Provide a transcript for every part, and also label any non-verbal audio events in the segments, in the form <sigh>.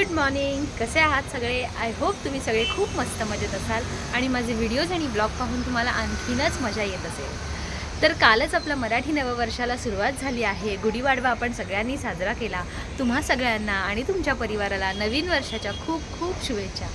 Good morning. कसे आहात सगळे? आय होप तुम्ही सगळे खूप मस्त मजेत असाल आणि माझे व्हिडिओज आणि ब्लॉग पाहून तुम्हाला आणखीनच मजा येत असेल. तर कालच आपल्या मराठी नववर्षाला सुरुवात झाली आहे. गुढीवाडवा आपण सगळ्यांनी साजरा केला. तुम्हा सगळ्यांना आणि तुमच्या परिवाराला नवीन वर्षाच्या खूप खूप शुभेच्छा.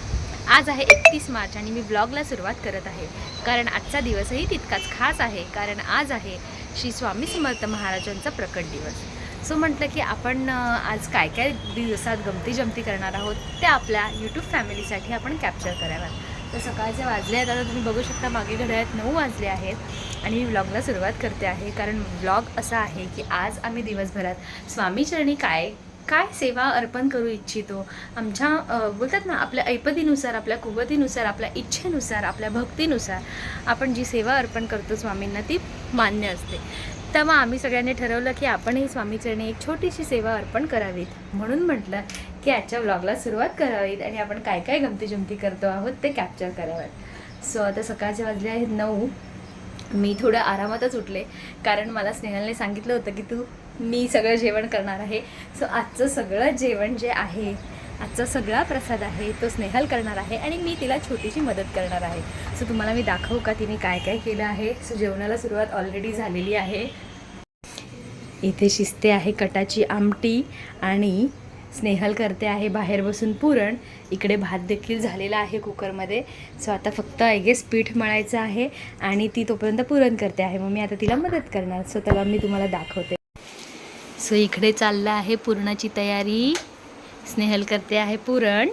आज आहे एकतीस मार्च आणि मी ब्लॉगला सुरुवात करत आहे. कारण आजचा दिवसही तितकाच खास आहे. कारण आज आहे श्री स्वामी समर्थ महाराजांचा प्रकट दिवस. सो म्हटलं की आपण आज काय काय दिवसात गमती जमती करणार आहोत त्या आपल्या यूट्यूब फॅमिलीसाठी आपण कॅप्चर कराव्यात. तर सकाळचे वाजले आहेत आता तुम्ही बघू शकता मागे घड्यात नऊ वाजले आहेत आणि मी व्लॉगला सुरुवात करते आहे. कारण व्लॉग असा आहे की आज आम्ही दिवसभरात स्वामीचरणी काय काय सेवा अर्पण करू इच्छितो आमच्या बोलतात ना आपल्या ऐपतीनुसार आपल्या कुवतीनुसार आपल्या इच्छेनुसार आपल्या भक्तीनुसार आपण जी सेवा अर्पण करतो स्वामींना ती मान्य असते. तेव्हा आम्ही सगळ्यांनी ठरवलं की आपणही स्वामीचरणी एक छोटीशी सेवा अर्पण करावीत. म्हणून म्हटलं की आजच्या व्लॉगला सुरुवात करावीत आणि आपण काय काय गमती जमती करतो आहोत ते कॅप्चर कराव्यात सो आता सकाळचे वाजले आहेत नऊ. मी थोडं आरामातच उठले. कारण मला स्नेहलने सांगितलं होतं की तू मी सगळं जेवण करणार आहे. सो आजचं सगळं जेवण जे आहे आजचा सगळा प्रसाद आहे तो स्नेहल करणार आहे आणि मी तिला छोटीशी मदत करणार आहे. सो तुम्हाला मी दाखवू का तिने काय काय केलं आहे? सो जेवणाला सुरुवात ऑलरेडी झालेली आहे. इथे शिस्ते आहे कटाची आमटी आणि स्नेहल करते आहे बाहेर बसून पुरण. इकडे भात देखील झालेला आहे कुकरमध्ये. सो आता फक्त आय गेस पीठ मळायचं आहे आणि ती तोपर्यंत पुरण करते आहे. मग मी आता तिला मदत करणार. सो तेव्हा मी तुम्हाला दाखवते. सो इकडे चाललं आहे पुरणाची तयारी. स्नेहल करते आहे पुरण.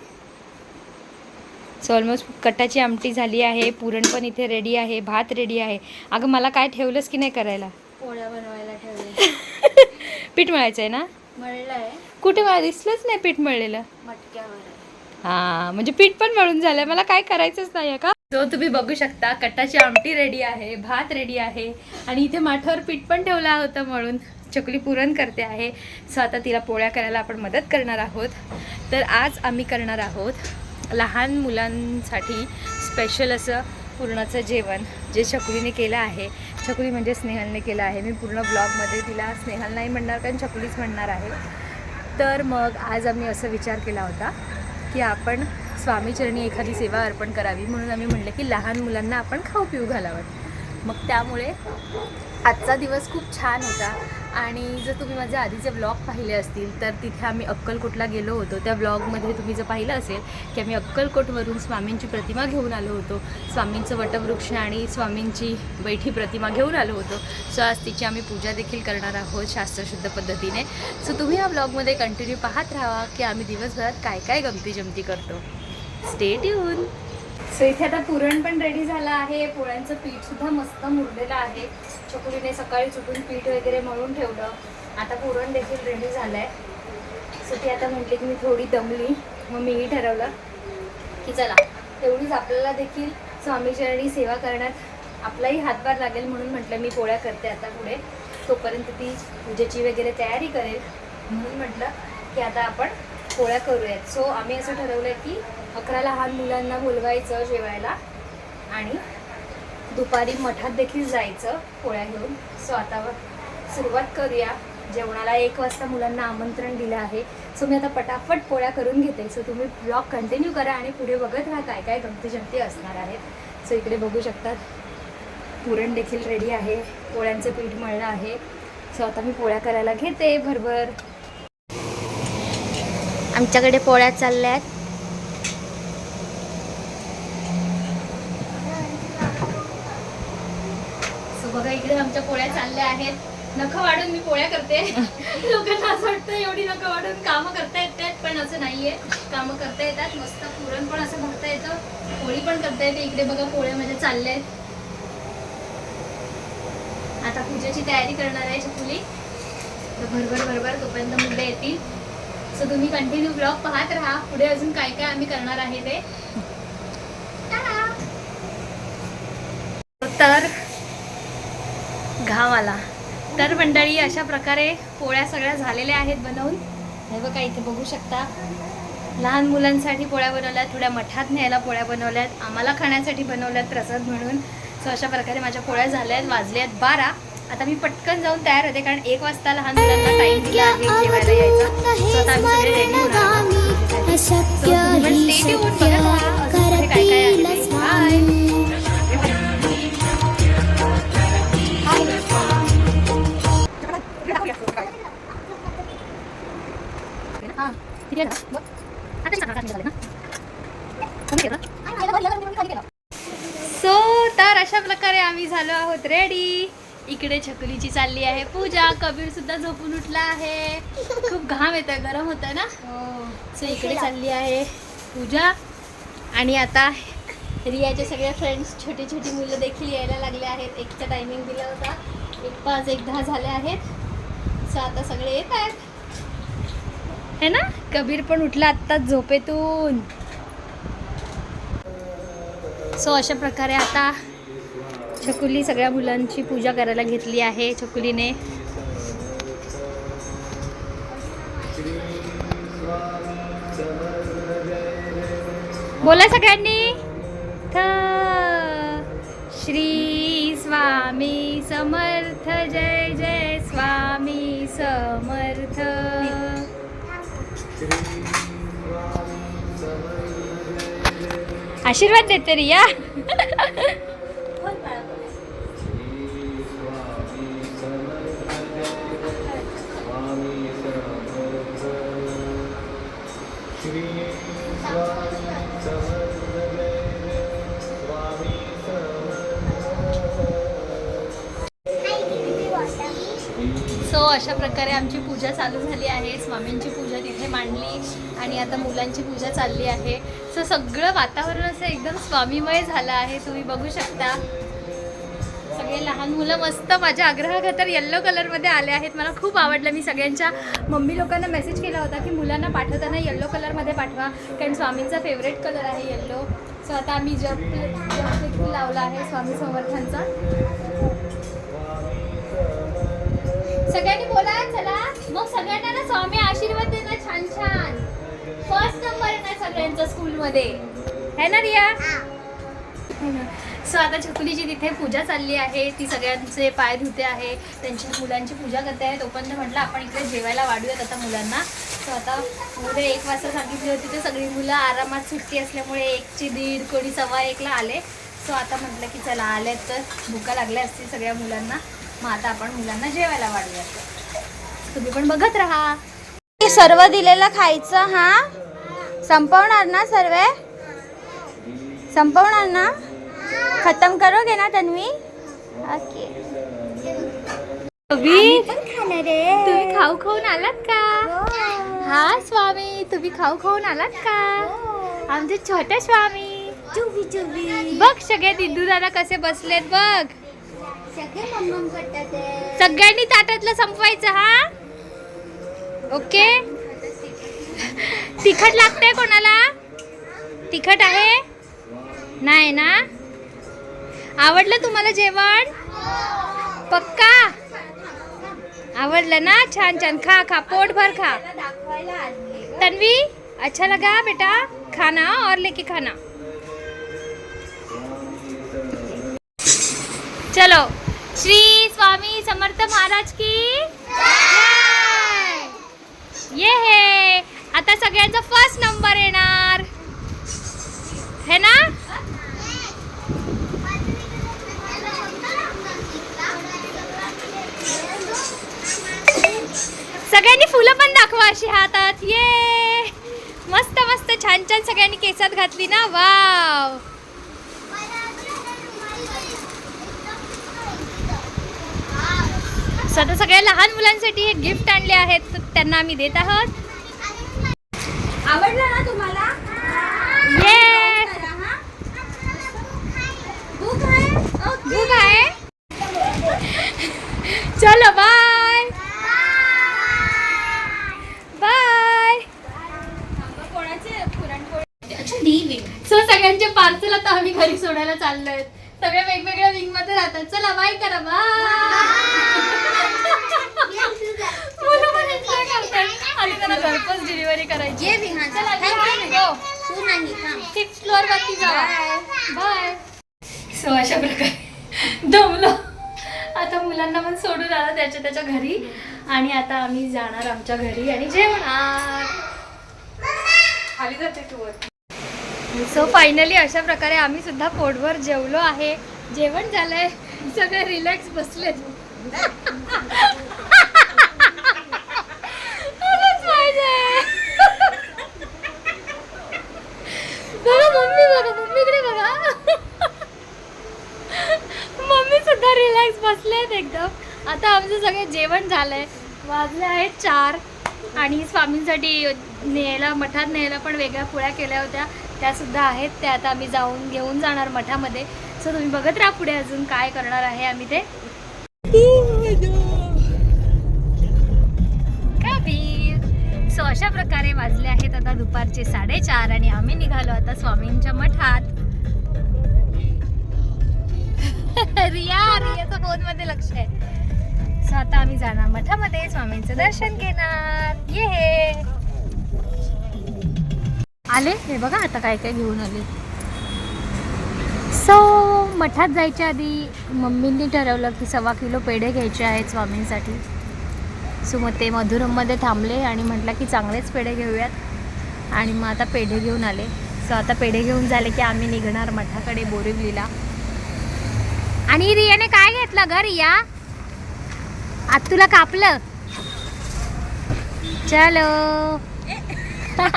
सो ऑलमोस्ट कटाची आमटी झाली आहे. पुरण पण इथे रेडी आहे. भात रेडी आहे. अगं मला काय ठेवलंस की नाही करायला? पोळ्या बनवायला ठेवले. <laughs> पीठ मळायचं आहे ना? मळलंय. कुठे मला दिसलंच नाही पीठ मळलेलं. मटक्यावर हा म्हणजे पीठ पण मळून झालंय. मला काय करायचंच नाही का? तो तुम्ही बघू शकता कट्टाची आमटी रेडी आहे भात रेडी आहे. आणि इथे माठावर पीठ पण ठेवला होता म्हणून चकली पुरण करते आहे. सो आता तिला पोळ्या करायला आपण मदत करणार आहोत. तर आज आम्ही करणार आहोत लहान मुलांसाठी स्पेशल असं पूर्णाचं जेवण जे चकलीने केलं आहे. छकुली म्हणजे स्नेहलने केलं आहे. मी पूर्ण ब्लॉगमध्ये तिला स्नेहल नाही म्हणणार कारण चकलीच म्हणणार आहे. तर मग आज आम्ही असं विचार केला होता की आपण स्वामीचरणी एखादी सेवा अर्पण करावी. म्हणून आम्ही म्हणलं की लहान मुलांना आपण खाऊ पिऊ घालावं. मग त्यामुळे आजचा दिवस खूप छान होता. आणि जर तुम्ही माझे आधीचे ब्लॉग पाहिले असतील तर तिथे आम्ही अक्कलकोटला गेलो होतो. त्या ब्लॉगमध्ये तुम्ही जर पाहिलं असेल की आम्ही अक्कलकोटवरून स्वामींची प्रतिमा घेऊन आलो होतो. स्वामींचं वटवृक्ष आणि स्वामींची बैठी प्रतिमा घेऊन आलो होतो. सो आज तिची आम्ही पूजा देखील करणार आहोत शास्त्रशुद्ध पद्धतीने. सो तुम्ही या ब्लॉगमध्ये कंटिन्यू पाहत राहा की आम्ही दिवसभरात काय काय गमती जमती करतो. स्टेट येऊन सो इथे आता पुरण पण रेडी झालं आहे. पोळ्यांचं पीठसुद्धा मस्त मुरलेलं आहे. चकुलीने सकाळी चुकून पीठ वगैरे मळून ठेवलं. आता पुरण देखील रेडी झालं आहे सो ती आता म्हटली की मी थोडी दमली मग मीही ठरवलं की चला तेवढीच आपल्याला देखील स्वामीचरणी सेवा करण्यात आपलाही हातभार लागेल म्हणून म्हटलं मी पोळ्या करते आता पुढे. तोपर्यंत ती पूजेची वगैरे तयारी करेल म्हणून म्हटलं की आता आपण पोळ्या करूयात. सो आम्ही असं ठरवलं की अकरा लहान मुलांना बोलवायचं जेवायला आणि दुपारी मठात देखील जायचं पोळ्या घेऊन. सो आता सुरुवात करूया. जेवणाला एक वाजता मुलांना आमंत्रण दिलं आहे. सो मी आता पटापट पोळ्या करून घेते. सो तुम्ही ब्लॉग कंटिन्यू करा आणि पुढे बघत राहा काय काय गमती जमती असणार आहेत. सो इकडे बघू शकतात. पुरण देखील रेडी आहे. पोळ्यांचं पीठ मळलं आहे. सो आता मी पोळ्या करायला घेते. भरभर. आमच्याकडे पोळ्या चालल्या आहेत इकडे आमच्या पोळ्या चालल्या आहेत. नखं वाढून मी पोळ्या करते. <laughs> लोकांना असं वाटतं एवढी नखं वाढून कामं करता येतात पण असं नाहीये. कामं करता येतात मस्त पुरण पण असं भरता येतं. पोळी पण करता येते. इकडे बघा पोळ्या माझ्या चालल्या आहेत. आता पूजेची तयारी करणार आहे चकुली तर भरभर भरभर तोपर्यंत मुलं येतील. सो तुम्ही कंटिन्यू ब्लॉग पाहत राहा. पुढे अजून काय काय आम्ही करणार आहे ते! तर घाम आला तर मंडळी अशा प्रकारे पोळ्या सगळ्या झालेल्या आहेत बनवून. हे बघा इथे बघू शकता. लहान मुलांसाठी पोळ्या बनवल्यात थोड्या मठात न्यायला पोळ्या बनवल्यात आम्हाला खाण्यासाठी बनवल्यात प्रसाद म्हणून. सो अशा प्रकारे माझ्या पोळ्या झाल्या आहेत वाजल्या आहेत बारा. आता मी पटकन जाऊन तयार होते कारण एक वाजता लहान मुलांना टाइम दिला आहे जेवायला यायचा. So आता आम्ही सगळे छकुलीची चालली आहे. पूजा कबीर सुद्धा झोपून उठला आहे. खूप घाम येतोय गरम होतंय ना? सो इकडे चालली आहे पूजा. आणि आता रियाचे सगळे फ्रेंड्स छोटी छोटी मुलं देखील यायला लागले आहेत. एकचा टायमिंग दिला होता. एक पाच एक दहा झाले आहेत. सो आता सगळे येत आहेत. है ना? कबीर पण उठला आत्ताच झोपेतून. सो अशा प्रकारे आता छकुली सगळ्या मुलांची पूजा करायला घेतली आहे छकुलीने. बोला सगळ्यांनी. थ श्री स्वामी समर्थ जय जय स्वामी समर्थ. आशीर्वाद देते रिया. अशा प्रकारे आमची पूजा चालू झाली आहे. स्वामींची पूजा तिथे मांडली आणि आता मुलांची पूजा चालली आहे. सो सगळं वातावरण असं एकदम स्वामीमय झालं आहे. तुम्ही बघू शकता. सगळे लहान मुलं मस्त माझ्या आग्रहाखातर येल्लो कलरमध्ये आले आहेत. मला खूप आवडलं. मी सगळ्यांच्या मम्मी लोकांना मेसेज केला होता की मुलांना पाठवताना येल्लो कलरमध्ये पाठवा. कारण स्वामींचा फेवरेट कलर आहे येल्लो सो आता आम्ही जप जप देखील लावला आहे स्वामी समर्थांचा. सगळ्यांनी बोला चला. मग सगळ्यांना ना स्वामी आशीर्वाद देणार छान छान. फर्स्ट नंबर येणार सगळ्यांचा स्कूलमध्ये है ना रिया? सो आता छकुलीची तिथे पूजा चालली आहे. ती सगळ्यांचे पाय धुते आहे. त्यांच्या मुलांची पूजा करते आहे. तोपर्यंत म्हटलं आपण इकडे जेवायला वाढूयात आता मुलांना. सो आता उद्या एक वाजता सांगितली होती तर सगळी मुलं आरामात सुट्टी असल्यामुळे एकची दीड कोणी सव्वा एकला आले. सो आता म्हटलं की चला आले तर भुका लागल्या असतील सगळ्या मुलांना. मग आता आपण मुलांना जेवायला वाढूयात तुम्ही पण बघत राहा. सर्व दिलेलं खायचं हा? संपवणार ना सर्व? संपवणार ना? खतम करोगे ना तन्वी? ओके. तुम्ही खाऊ खाऊन आलात का? हा. स्वामी तुम्ही खाऊ खाऊन आलात का? आमचे छोटे स्वामी. चुबी चुबी बघ सगळे दिदू दादा कसे बसलेत बघ सगळे मम्मम करतात आहे. सगळ्यांनी ताटातलं संपवायचं हा? ओके? तिखट लागतंय कोणाला? तिखट आहे? नाही ना? आवडलं तुम्हाला जेवण? पक्का? आवडलं ना? छान छान. खा खा. पोटभर खा. तन्वी अच्छा लगा बेटा. खाना और लेके खाना चलो. श्री स्वामी समर्थ महाराज की ये हे. आता सगळ्यांचा फर्स्ट नंबर येणार. है ना? सगळ्यांनी फुलं पण दाखवा अशी हातात. ये! मस्त मस्त छान छान सगळ्यांनी केसात घातली ना? वाव! So आता सगळ्या लहान मुलांसाठी हे गिफ्ट आणले आहेत त्यांना आम्ही देत आहोत. आवडलं ना तुम्हाला? चलो बाय बाय सो सगळ्यांचे पार्सल आता आम्ही घरी सोडायला चाललोय. सगळे वेगवेगळ्या विंगमध्ये राहतात. चला बाय करा बाय मुलं पण करतात. आणि त्यांना घरपोच डिलिव्हरी करायची. ये चला. तू नाही फ्लोअर वरती जावा बाय सो अशा प्रकारे दमलो. आता मुलांना पण सोडून आला त्याच्या त्याच्या घरी. आणि आता आम्ही जाणार आमच्या घरी आणि जेवणार. खाली जाते तू वर. सो फायनली अशा प्रकारे आम्ही सुद्धा पोटभर जेवलो आहे. जेवण झालंय. सगळे रिलॅक्स बसलेत आलंच पाहिजे. बघा मम्मी बघा मम्मीकडे बघा मम्मी सुद्धा आहेत एकदम. आता आमचं सगळं जेवण झालंय. वाजले आहेत चार. आणि स्वामींसाठी न्यायला मठात न्यायला पण वेगळ्या पोळ्या केल्या होत्या. त्या सुद्धा आहेत. त्या आता आम्ही जाऊन घेऊन जाणार मठामध्ये. सो तुम्ही बघत राहा पुढे अजून काय करणार आहे आम्ही ते. सो अशा प्रकारे वाजले आहेत आता दुपारचे साडेचार आणि आम्ही निघालो आता स्वामींच्या मठात. रिया रियाचा फोनमध्ये लक्ष आहे. सो आता आम्ही जाणार मठामध्ये स्वामींचं दर्शन घेणार. ये आले? हे बघा आता काय काय घेऊन आले. सो मठात जायच्या आधी मम्मींनी ठरवलं की सव्वा किलो पेढे घ्यायचे आहेत स्वामींसाठी. सो मग ते मधुरममध्ये थांबले आणि म्हटलं की चांगलेच पेढे घेऊयात. आणि मग आता पेढे घेऊन आले. सो आता पेढे घेऊन झाले की आम्ही निघणार मठाकडे बोरिवलीला. आणि रियाने काय घेतलं ग रिया? आत तुला कापलं. चलो. <laughs>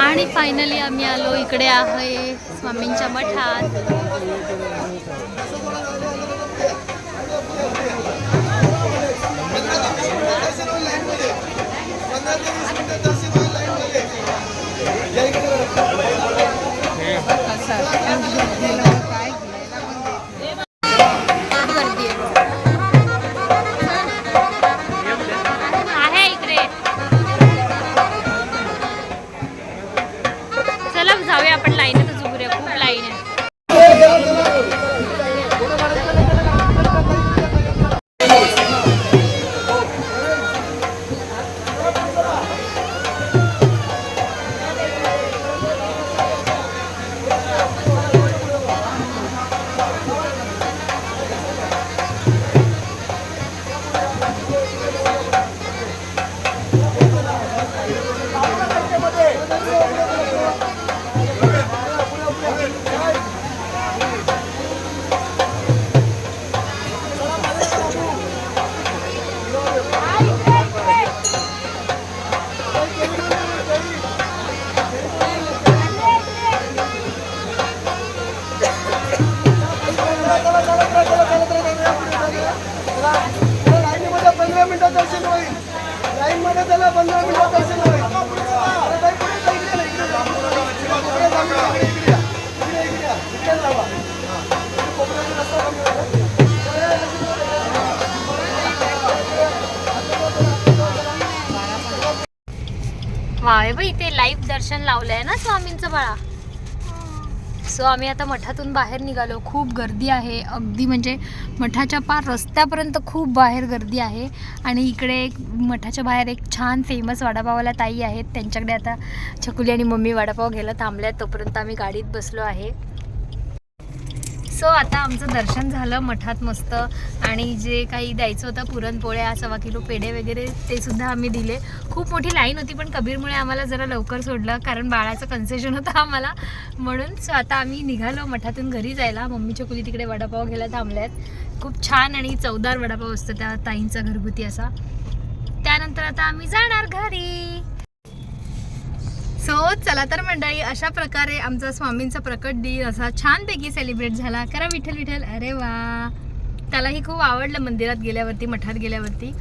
आणि फायनली आम्ही आलो इकडे आहे स्वामींच्या मठात. वाय बाई इथे लाईव्ह दर्शन लावलंय ना स्वामींचं बाळा? सो आम्ही आता मठातून बाहेर निघालो. खूप गर्दी आहे. अगदी म्हणजे मठाच्या पार रस्त्यापर्यंत खूप बाहेर गर्दी आहे. आणि इकडे एक मठाच्या बाहेर एक छान फेमस वडापावाला ताई आहेत. त्यांच्याकडे आता छकुली आणि मम्मी वडापाव घ्यायला थांबल्यात. तोपर्यंत आम्ही गाडीत बसलो आहे. सो आता आमचं दर्शन झालं मठात मस्त. आणि जे काही द्यायचं होतं पुरणपोळ्या सव्वा किलो पेढे वगैरे ते सुद्धा आम्ही दिले. खूप मोठी लाईन होती पण कबीरमुळे आम्हाला जरा लवकर सोडलं कारण बाळाचं कन्सेशन होतं आम्हाला. म्हणून सो आता आम्ही निघालो मठातून घरी जायला. मम्मीच्या कुली तिकडे वडापाव घ्यायला थांबल्यात. खूप छान आणि चवदार वडापाव असतो त्या ताईंचा घरगुती असा. त्यानंतर आता आम्ही जाणार घरी. सो चला तर मंडळी अशा प्रकारे आमचा स्वामींचा प्रकट दिन असा छानपैकी सेलिब्रेट झाला. करा विठ्ठल विठ्ठल. अरे वा. त्यालाही खूप आवडलं मंदिरात गेल्यावरती मठात गेल्यावरती.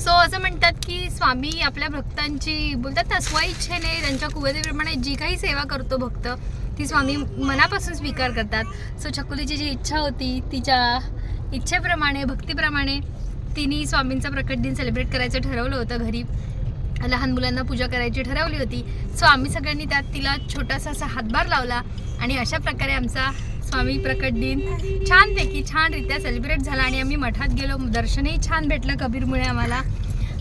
सो असं म्हणतात की स्वामी आपल्या भक्तांची बोलतात ना स्वइच्छेने त्यांच्या कुवतेप्रमाणे जी काही सेवा करतो भक्त ती स्वामी मनापासून स्वीकार करतात. सो छकुलीची जी इच्छा होती तिच्या इच्छेप्रमाणे भक्तीप्रमाणे तिने स्वामींचा प्रकट दिन सेलिब्रेट करायचं ठरवलं होतं घरी. लहान मुलांना पूजा करायची ठरवली होती. सो आम्ही सगळ्यांनी त्यात तिला छोटासा असा हातभार लावला आणि अशा प्रकारे आमचा स्वामी प्रकट दिन छानपैकी छानरित्या सेलिब्रेट झाला आणि आम्ही मठात गेलो. दर्शनही छान भेटलं कबीरमुळे आम्हाला.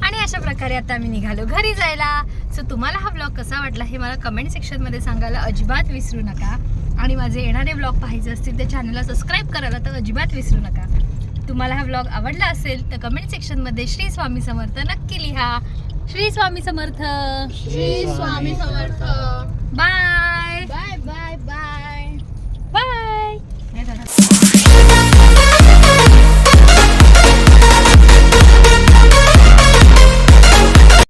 आणि अशा प्रकारे आता आम्ही निघालो घरी जायला. सो तुम्हाला हा ब्लॉग कसा वाटला हे मला कमेंट सेक्शनमध्ये सांगायला अजिबात विसरू नका. आणि माझे येणारे ब्लॉग पाहिजे असतील तर चॅनलला सबस्क्राईब करायला तर अजिबात विसरू नका. तुम्हाला हा व्लॉग आवडला असेल तर कमेंट सेक्शनमध्ये श्री स्वामी समर्थ नक्की लिहा. Shri Swami Samarth. Shri Swami Samarth. Bye bye bye